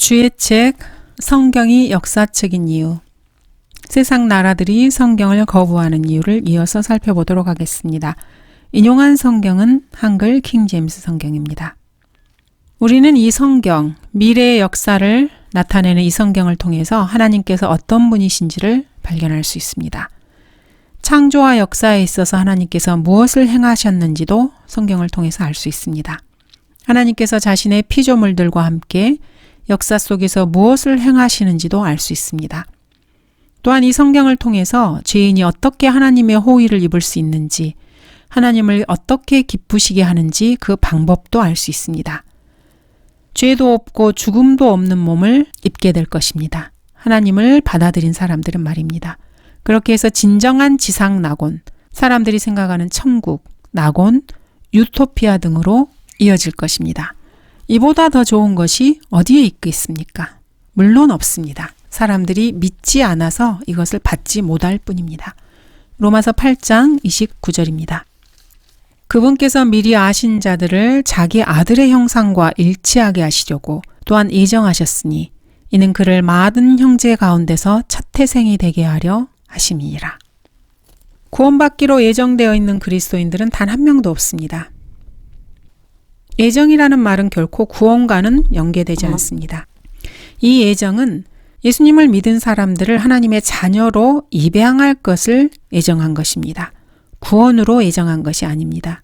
주의 책 성경이 역사책인 이유 세상 나라들이 성경을 거부하는 이유를 이어서 살펴보도록 하겠습니다. 인용한 성경은 한글 킹제임스 성경입니다. 우리는 이 성경, 미래의 역사를 나타내는 이 성경을 통해서 하나님께서 어떤 분이신지를 발견할 수 있습니다. 창조와 역사에 있어서 하나님께서 무엇을 행하셨는지도 성경을 통해서 알 수 있습니다. 하나님께서 자신의 피조물들과 함께 역사 속에서 무엇을 행하시는지도 알 수 있습니다. 또한 이 성경을 통해서 죄인이 어떻게 하나님의 호의를 입을 수 있는지, 하나님을 어떻게 기쁘시게 하는지 그 방법도 알 수 있습니다. 죄도 없고 죽음도 없는 몸을 입게 될 것입니다. 하나님을 받아들인 사람들은 말입니다. 그렇게 해서 진정한 지상 낙원, 사람들이 생각하는 천국, 낙원, 유토피아 등으로 이어질 것입니다. 이보다 더 좋은 것이 어디에 있겠습니까? 물론 없습니다. 사람들이 믿지 않아서 이것을 받지 못할 뿐입니다. 로마서 8장 29절입니다. 그분께서 미리 아신 자들을 자기 아들의 형상과 일치하게 하시려고 또한 예정하셨으니 이는 그를 많은 형제 가운데서 첫 태생이 되게 하려 하심이니라. 구원받기로 예정되어 있는 그리스도인들은 단 한 명도 없습니다. 예정이라는 말은 결코 구원과는 연계되지 않습니다. 이 예정은 예수님을 믿은 사람들을 하나님의 자녀로 입양할 것을 예정한 것입니다. 구원으로 예정한 것이 아닙니다.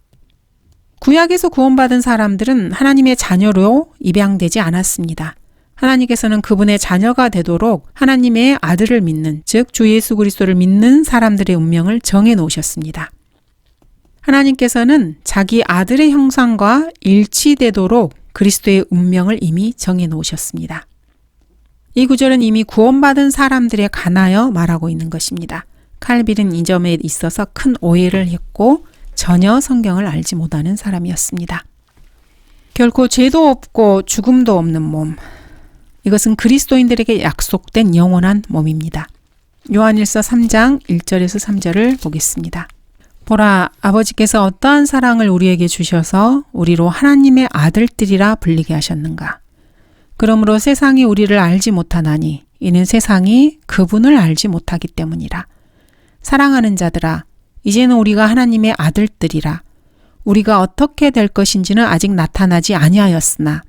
구약에서 구원받은 사람들은 하나님의 자녀로 입양되지 않았습니다. 하나님께서는 그분의 자녀가 되도록 하나님의 아들을 믿는, 즉, 주 예수 그리스도를 믿는 사람들의 운명을 정해 놓으셨습니다. 하나님께서는 자기 아들의 형상과 일치되도록 그리스도의 운명을 이미 정해 놓으셨습니다. 이 구절은 이미 구원받은 사람들에 관하여 말하고 있는 것입니다. 칼빌은 이 점에 있어서 큰 오해를 했고 전혀 성경을 알지 못하는 사람이었습니다. 결코 죄도 없고 죽음도 없는 몸. 이것은 그리스도인들에게 약속된 영원한 몸입니다. 요한일서 3장 1절에서 3절을 보겠습니다. 보라, 아버지께서 어떠한 사랑을 우리에게 주셔서 우리로 하나님의 아들들이라 불리게 하셨는가. 그러므로 세상이 우리를 알지 못하나니 이는 세상이 그분을 알지 못하기 때문이라. 사랑하는 자들아, 이제는 우리가 하나님의 아들들이라. 우리가 어떻게 될 것인지는 아직 나타나지 아니하였으나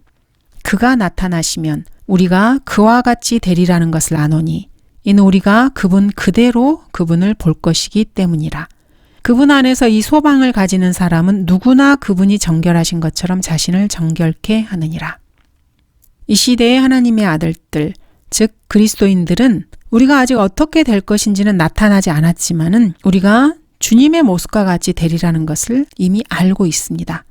그가 나타나시면 우리가 그와 같이 되리라는 것을 아노니 이는 우리가 그분 그대로 그분을 볼 것이기 때문이라. 그분 안에서 이 소망을 가지는 사람은 누구나 그분이 정결하신 것처럼 자신을 정결케 하느니라. 이 시대의 하나님의 아들들, 즉 그리스도인들은 우리가 아직 어떻게 될 것인지는 나타나지 않았지만은 우리가 주님의 모습과 같이 되리라는 것을 이미 알고 있습니다.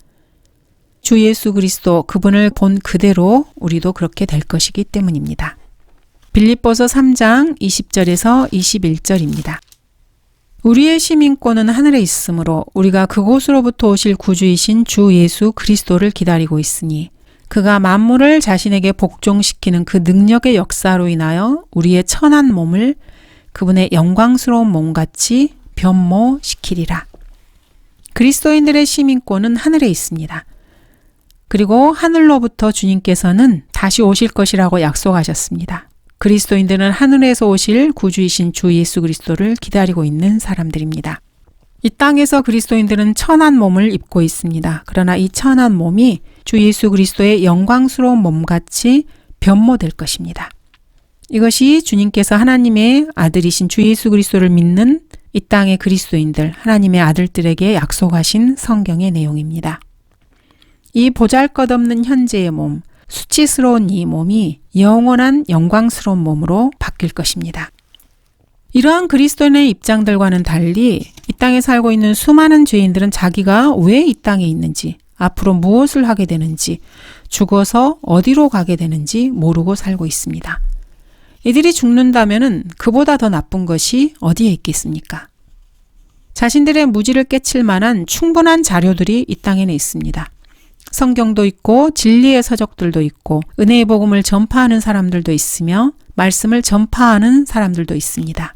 주 예수 그리스도 그분을 본 그대로 우리도 그렇게 될 것이기 때문입니다. 빌립보서 3장 20절에서 21절입니다. 우리의 시민권은 하늘에 있으므로 우리가 그곳으로부터 오실 구주이신 주 예수 그리스도를 기다리고 있으니 그가 만물을 자신에게 복종시키는 그 능력의 역사로 인하여 우리의 천한 몸을 그분의 영광스러운 몸같이 변모시키리라. 그리스도인들의 시민권은 하늘에 있습니다. 그리고 하늘로부터 주님께서는 다시 오실 것이라고 약속하셨습니다. 그리스도인들은 하늘에서 오실 구주이신 주 예수 그리스도를 기다리고 있는 사람들입니다. 이 땅에서 그리스도인들은 천한 몸을 입고 있습니다. 그러나 이 천한 몸이 주 예수 그리스도의 영광스러운 몸같이 변모될 것입니다. 이것이 주님께서 하나님의 아들이신 주 예수 그리스도를 믿는 이 땅의 그리스도인들, 하나님의 아들들에게 약속하신 성경의 내용입니다. 이 보잘 것 없는 현재의 몸, 수치스러운 이 몸이 영원한 영광스러운 몸으로 바뀔 것입니다. 이러한 그리스도인의 입장들과는 달리 이 땅에 살고 있는 수많은 죄인들은 자기가 왜 이 땅에 있는지, 앞으로 무엇을 하게 되는지, 죽어서 어디로 가게 되는지 모르고 살고 있습니다. 이들이 죽는다면 그보다 더 나쁜 것이 어디에 있겠습니까? 자신들의 무지를 깨칠 만한 충분한 자료들이 이 땅에는 있습니다. 성경도 있고 진리의 서적들도 있고 은혜의 복음을 전파하는 사람들도 있으며 말씀을 전파하는 사람들도 있습니다.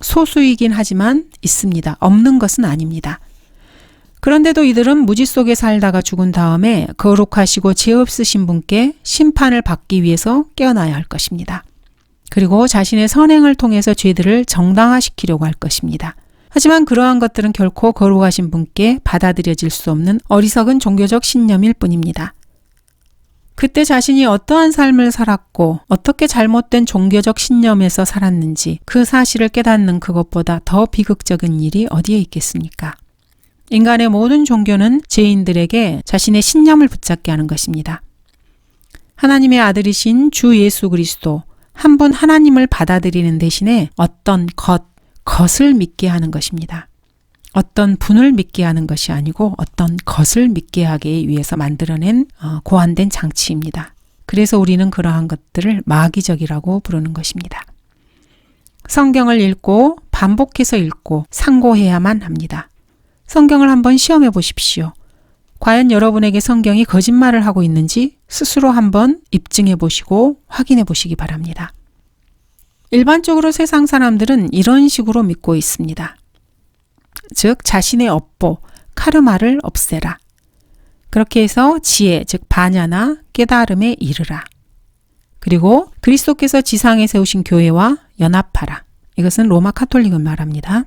소수이긴 하지만 있습니다. 없는 것은 아닙니다. 그런데도 이들은 무지 속에 살다가 죽은 다음에 거룩하시고 죄 없으신 분께 심판을 받기 위해서 깨어나야 할 것입니다. 그리고 자신의 선행을 통해서 죄들을 정당화시키려고 할 것입니다. 하지만 그러한 것들은 결코 거룩하신 분께 받아들여질 수 없는 어리석은 종교적 신념일 뿐입니다. 그때 자신이 어떠한 삶을 살았고 어떻게 잘못된 종교적 신념에서 살았는지 그 사실을 깨닫는 그것보다 더 비극적인 일이 어디에 있겠습니까? 인간의 모든 종교는 죄인들에게 자신의 신념을 붙잡게 하는 것입니다. 하나님의 아들이신 주 예수 그리스도 한 분 하나님을 받아들이는 대신에 어떤 것, 것을 믿게 하는 것입니다. 어떤 분을 믿게 하는 것이 아니고 어떤 것을 믿게 하기 위해서 만들어낸 어, 고안된 장치입니다. 그래서 우리는 그러한 것들을 마귀적이라고 부르는 것입니다. 성경을 읽고 반복해서 읽고 상고해야만 합니다. 성경을 한번 시험해 보십시오. 과연 여러분에게 성경이 거짓말을 하고 있는지 스스로 한번 입증해 보시고 확인해 보시기 바랍니다. 일반적으로 세상 사람들은 이런 식으로 믿고 있습니다. 즉, 자신의 업보, 카르마를 없애라. 그렇게 해서 지혜, 즉, 반야나 깨달음에 이르라. 그리고 그리스도께서 지상에 세우신 교회와 연합하라. 이것은 로마 카톨릭을 말합니다.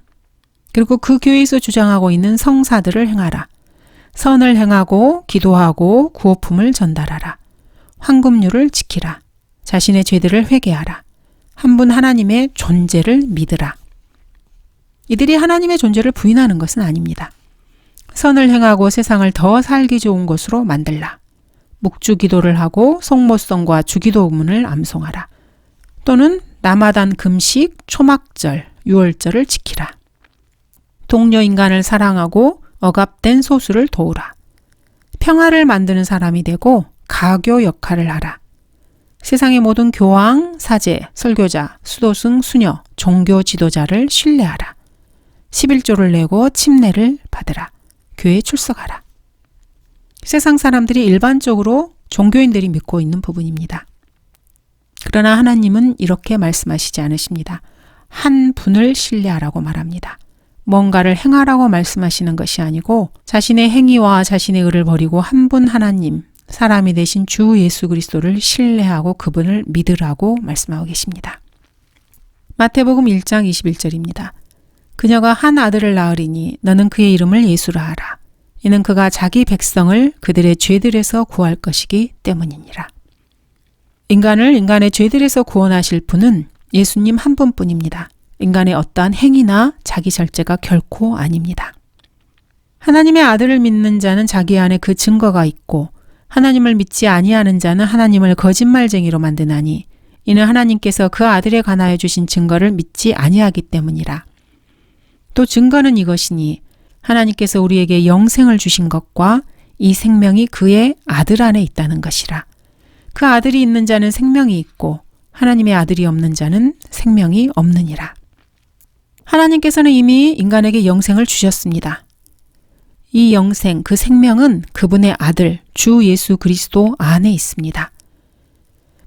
그리고 그 교회에서 주장하고 있는 성사들을 행하라. 선을 행하고 기도하고 구호품을 전달하라. 황금률을 지키라. 자신의 죄들을 회개하라. 한 분 하나님의 존재를 믿으라. 이들이 하나님의 존재를 부인하는 것은 아닙니다. 선을 행하고 세상을 더 살기 좋은 곳으로 만들라. 묵주 기도를 하고 성모성과 주기도문을 암송하라. 또는 남아단 금식, 초막절, 유월절을 지키라. 동료 인간을 사랑하고 억압된 소수를 도우라. 평화를 만드는 사람이 되고 가교 역할을 하라. 세상의 모든 교황, 사제, 설교자, 수도승, 수녀, 종교 지도자를 신뢰하라. 11조를 내고 침례를 받으라. 교회에 출석하라. 세상 사람들이 일반적으로 종교인들이 믿고 있는 부분입니다. 그러나 하나님은 이렇게 말씀하시지 않으십니다. 한 분을 신뢰하라고 말합니다. 뭔가를 행하라고 말씀하시는 것이 아니고 자신의 행위와 자신의 의를 버리고 한 분 하나님, 사람이 되신 주 예수 그리스도를 신뢰하고 그분을 믿으라고 말씀하고 계십니다. 마태복음 1장 21절입니다. 그녀가 한 아들을 낳으리니 너는 그의 이름을 예수라 하라. 이는 그가 자기 백성을 그들의 죄들에서 구할 것이기 때문이니라. 인간을 인간의 죄들에서 구원하실 분은 예수님 한 분뿐입니다. 인간의 어떠한 행위나 자기 절제가 결코 아닙니다. 하나님의 아들을 믿는 자는 자기 안에 그 증거가 있고 하나님을 믿지 아니하는 자는 하나님을 거짓말쟁이로 만드나니 이는 하나님께서 그 아들에 관하여 주신 증거를 믿지 아니하기 때문이라. 또 증거는 이것이니 하나님께서 우리에게 영생을 주신 것과 이 생명이 그의 아들 안에 있다는 것이라. 그 아들이 있는 자는 생명이 있고 하나님의 아들이 없는 자는 생명이 없느니라. 하나님께서는 이미 인간에게 영생을 주셨습니다. 이 영생, 그 생명은 그분의 아들, 주 예수 그리스도 안에 있습니다.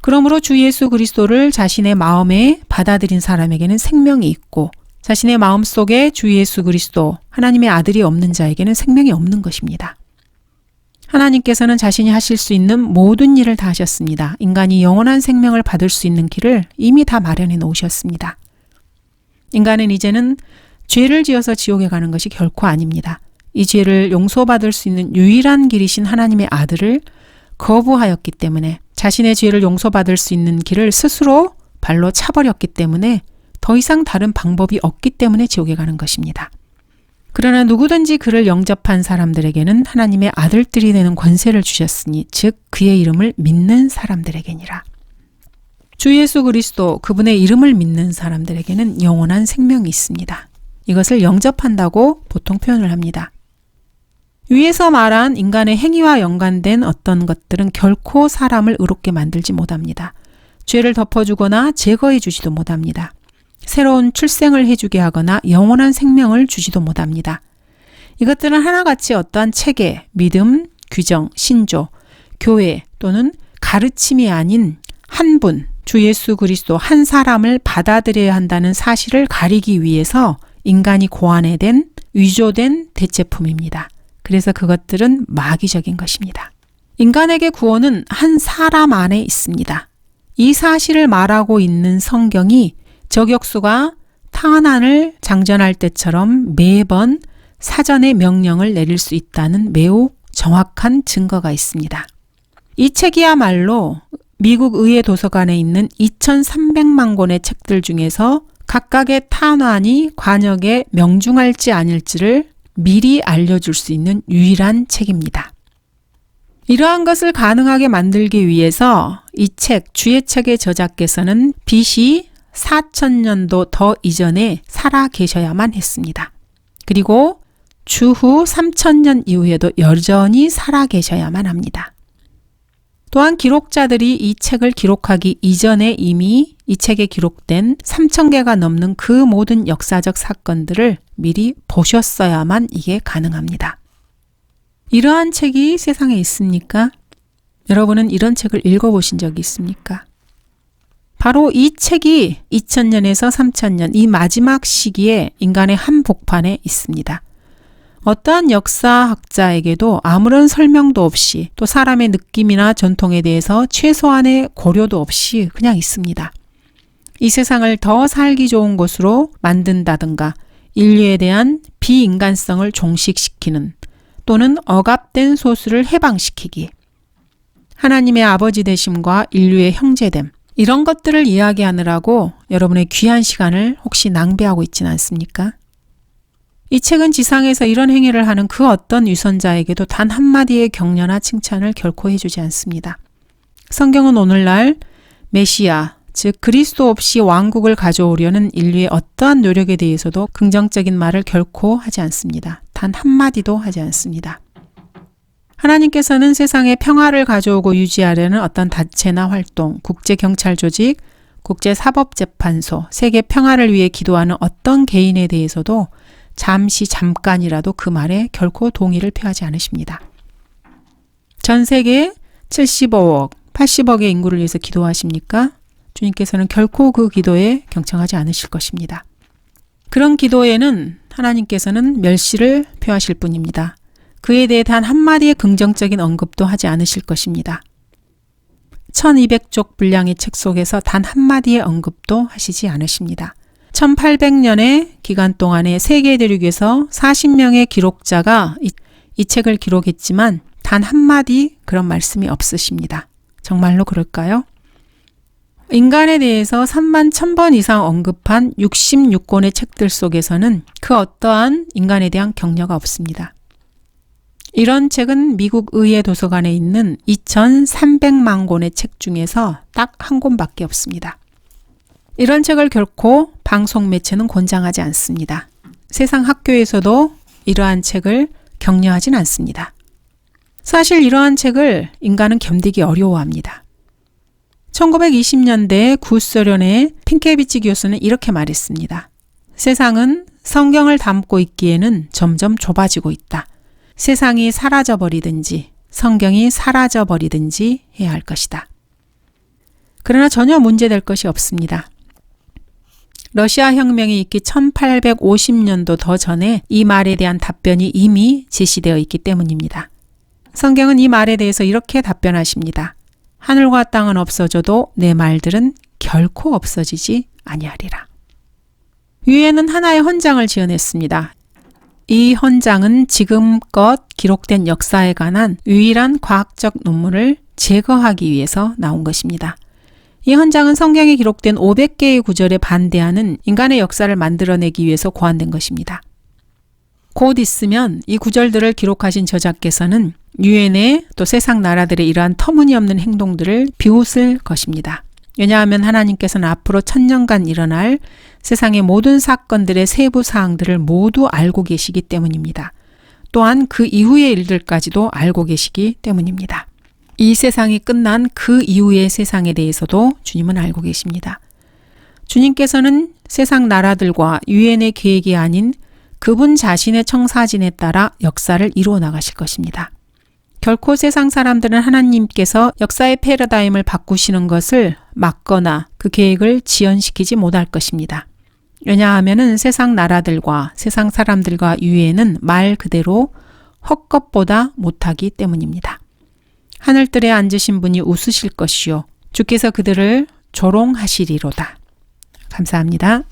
그러므로 주 예수 그리스도를 자신의 마음에 받아들인 사람에게는 생명이 있고 자신의 마음 속에 주 예수 그리스도, 하나님의 아들이 없는 자에게는 생명이 없는 것입니다. 하나님께서는 자신이 하실 수 있는 모든 일을 다 하셨습니다. 인간이 영원한 생명을 받을 수 있는 길을 이미 다 마련해 놓으셨습니다. 인간은 이제는 죄를 지어서 지옥에 가는 것이 결코 아닙니다. 이 죄를 용서받을 수 있는 유일한 길이신 하나님의 아들을 거부하였기 때문에 자신의 죄를 용서받을 수 있는 길을 스스로 발로 차버렸기 때문에 더 이상 다른 방법이 없기 때문에 지옥에 가는 것입니다. 그러나 누구든지 그를 영접한 사람들에게는 하나님의 아들들이 되는 권세를 주셨으니 즉 그의 이름을 믿는 사람들에게니라. 주 예수 그리스도 그분의 이름을 믿는 사람들에게는 영원한 생명이 있습니다. 이것을 영접한다고 보통 표현을 합니다. 위에서 말한 인간의 행위와 연관된 어떤 것들은 결코 사람을 의롭게 만들지 못합니다. 죄를 덮어주거나 제거해 주지도 못합니다. 새로운 출생을 해주게 하거나 영원한 생명을 주지도 못합니다. 이것들은 하나같이 어떠한 체계, 믿음, 규정, 신조, 교회 또는 가르침이 아닌 한 분, 주 예수 그리스도 한 사람을 받아들여야 한다는 사실을 가리기 위해서 인간이 고안해낸 위조된 대체품입니다. 그래서 그것들은 마귀적인 것입니다. 인간에게 구원은 한 사람 안에 있습니다. 이 사실을 말하고 있는 성경이 저격수가 타한안을 장전할 때처럼 매번 사전에 명령을 내릴 수 있다는 매우 정확한 증거가 있습니다. 이 책이야말로 미국 의회 도서관에 있는 2,300만 권의 책들 중에서 각각의 탄환이 관역에 명중할지 아닐지를 미리 알려줄 수 있는 유일한 책입니다. 이러한 것을 가능하게 만들기 위해서 이 책, 주의 책의 저자께서는 BC 4천년도 더 이전에 살아 계셔야만 했습니다. 그리고 주후 3천년 이후에도 여전히 살아 계셔야만 합니다. 또한 기록자들이 이 책을 기록하기 이전에 이미 이 책에 기록된 3,000개가 넘는 그 모든 역사적 사건들을 미리 보셨어야만 이게 가능합니다. 이러한 책이 세상에 있습니까? 여러분은 이런 책을 읽어보신 적이 있습니까? 바로 이 책이 2000년에서 3000년 이 마지막 시기에 인간의 한복판에 있습니다. 어떠한 역사학자에게도 아무런 설명도 없이 또 사람의 느낌이나 전통에 대해서 최소한의 고려도 없이 그냥 있습니다. 이 세상을 더 살기 좋은 곳으로 만든다든가 인류에 대한 비인간성을 종식시키는 또는 억압된 소수를 해방시키기. 하나님의 아버지 되심과 인류의 형제됨. 이런 것들을 이야기하느라고 여러분의 귀한 시간을 혹시 낭비하고 있지는 않습니까? 이 책은 지상에서 이런 행위를 하는 그 어떤 유선자에게도 단 한마디의 격려나 칭찬을 결코 해주지 않습니다. 성경은 오늘날 메시아, 즉 그리스도 없이 왕국을 가져오려는 인류의 어떠한 노력에 대해서도 긍정적인 말을 결코 하지 않습니다. 단 한마디도 하지 않습니다. 하나님께서는 세상에 평화를 가져오고 유지하려는 어떤 단체나 활동, 국제경찰 조직, 국제사법재판소, 세계 평화를 위해 기도하는 어떤 개인에 대해서도 잠시 잠깐이라도 그 말에 결코 동의를 표하지 않으십니다. 전 세계 75억, 80억의 인구를 위해서 기도하십니까? 주님께서는 결코 그 기도에 경청하지 않으실 것입니다. 그런 기도에는 하나님께서는 멸시를 표하실 뿐입니다. 그에 대해 단 한마디의 긍정적인 언급도 하지 않으실 것입니다. 1200쪽 분량의 책 속에서 단 한마디의 언급도 하시지 않으십니다. 1800년의 기간 동안에 세계 대륙에서 40명의 기록자가 이, 이 책을 기록했지만 단 한마디 그런 말씀이 없으십니다. 정말로 그럴까요? 인간에 대해서 3만 1000번 이상 언급한 66권의 책들 속에서는 그 어떠한 인간에 대한 격려가 없습니다. 이런 책은 미국 의회 도서관에 있는 2300만 권의 책 중에서 딱 한 권밖에 없습니다. 이런 책을 결코 방송 매체는 권장하지 않습니다. 세상 학교에서도 이러한 책을 격려하진 않습니다. 사실 이러한 책을 인간은 견디기 어려워합니다. 1920년대 구소련의 핑케비치 교수는 이렇게 말했습니다. 세상은 성경을 담고 있기에는 점점 좁아지고 있다. 세상이 사라져버리든지 성경이 사라져버리든지 해야 할 것이다. 그러나 전혀 문제될 것이 없습니다. 러시아 혁명이 있기 1850년도 더 전에 이 말에 대한 답변이 이미 제시되어 있기 때문입니다. 성경은 이 말에 대해서 이렇게 답변하십니다. 하늘과 땅은 없어져도 내 말들은 결코 없어지지 아니하리라. 위에는 하나의 헌장을 지어냈습니다. 이 헌장은 지금껏 기록된 역사에 관한 유일한 과학적 논문을 제거하기 위해서 나온 것입니다. 이 헌장은 성경에 기록된 500개의 구절에 반대하는 인간의 역사를 만들어내기 위해서 고안된 것입니다. 곧 있으면 이 구절들을 기록하신 저자께서는 유엔의 또 세상 나라들의 이러한 터무니없는 행동들을 비웃을 것입니다. 왜냐하면 하나님께서는 앞으로 천년간 일어날 세상의 모든 사건들의 세부 사항들을 모두 알고 계시기 때문입니다. 또한 그 이후의 일들까지도 알고 계시기 때문입니다. 이 세상이 끝난 그 이후의 세상에 대해서도 주님은 알고 계십니다. 주님께서는 세상 나라들과 유엔의 계획이 아닌 그분 자신의 청사진에 따라 역사를 이루어 나가실 것입니다. 결코 세상 사람들은 하나님께서 역사의 패러다임을 바꾸시는 것을 막거나 그 계획을 지연시키지 못할 것입니다. 왜냐하면 세상 나라들과 세상 사람들과 유엔은 말 그대로 헛것보다 못하기 때문입니다. 하늘들에 앉으신 분이 웃으실 것이요. 주께서 그들을 조롱하시리로다. 감사합니다.